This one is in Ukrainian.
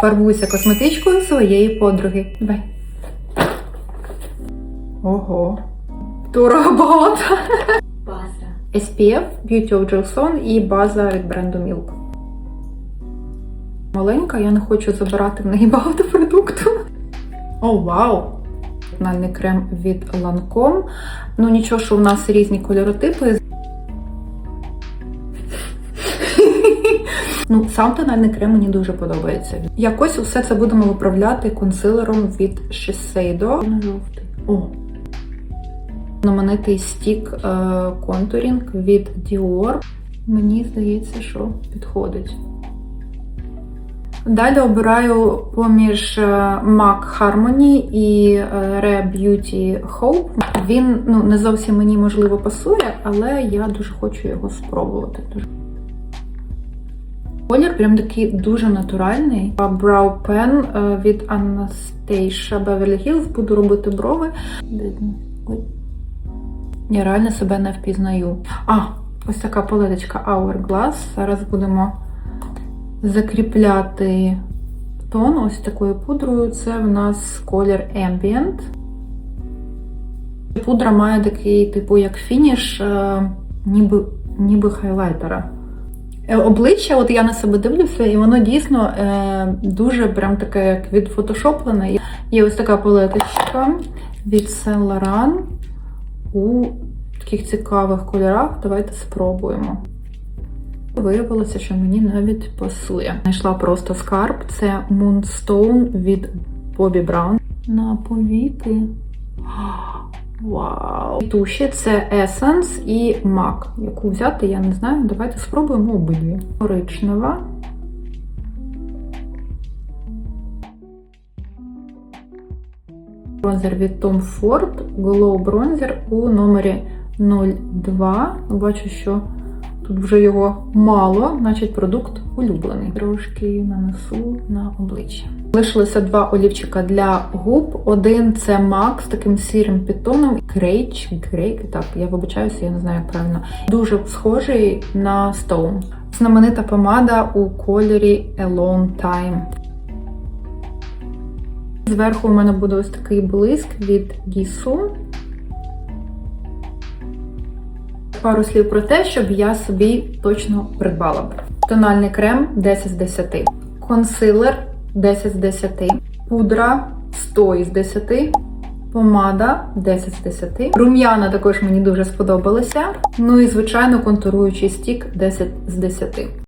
Фарбуйся косметичкою своєї подруги. Давай. Ого. Багато. База. SPF, Beauty of Jelson і база від бренду Milk. Маленька, я не хочу забирати в неї багато продукту. О, вау! Тональний крем від Lancome. Ну нічого, що в нас різні кольоротипи. Ну, сам тональний крем мені дуже подобається. Якось усе це будемо виправляти консилером від Shiseido. Жовтий. О, знаменитий стік е, контурінг від Dior. Мені здається, що підходить. Далі обираю поміж е, MAC Harmony і е, Rare Beauty Hope. Він ну, не зовсім мені можливо пасує, але я дуже хочу його спробувати. Колір прям такий дуже натуральний. Brow Pen е, від Anastasia Beverly Hills. Буду робити брови. Ой. Я реально себе не впізнаю. А, ось така палеточка Hourglass. Зараз будемо закріпляти тон ось такою пудрою. Це в нас колір Ambient. Пудра має такий, типу, як фініш, е, ніби, ніби хайлайтера. Е, Обличчя, от я на себе дивлюся, і воно дійсно е, дуже прям таке, як відфотошоплене. Є ось така палеточка від Saint Laurent у таких цікавих кольорах. Давайте спробуємо. Виявилося, що мені навіть пасує. Знайшла просто скарб. Це Moonstone від Bobbi Brown. На повіки. Вау! Туші це Essence і MAC. Яку взяти, я не знаю. Давайте спробуємо обидві. Коричнева. Бронзер від Tom Ford Glow Bronzer у номері 02. Бачу, що тут вже його мало, значить продукт улюблений. Трошки нанесу на обличчя. Лишилося два олівчика для губ. Один це MAC з таким сірим підтоном. Грейч, грейк, так, я вибачаюся, я не знаю як правильно. Дуже схожий на Stone. Знаменита помада у кольорі Alone Time. Зверху у мене буде ось такий блиск від Гісу. Пару слів про те, щоб я собі точно придбала. Тональний крем 10 з 10. Консилер 10 з 10. Пудра 100 із 10. Помада 10 з 10. Рум'яна також мені дуже сподобалися. Ну і, звичайно, контуруючий стік 10 з 10.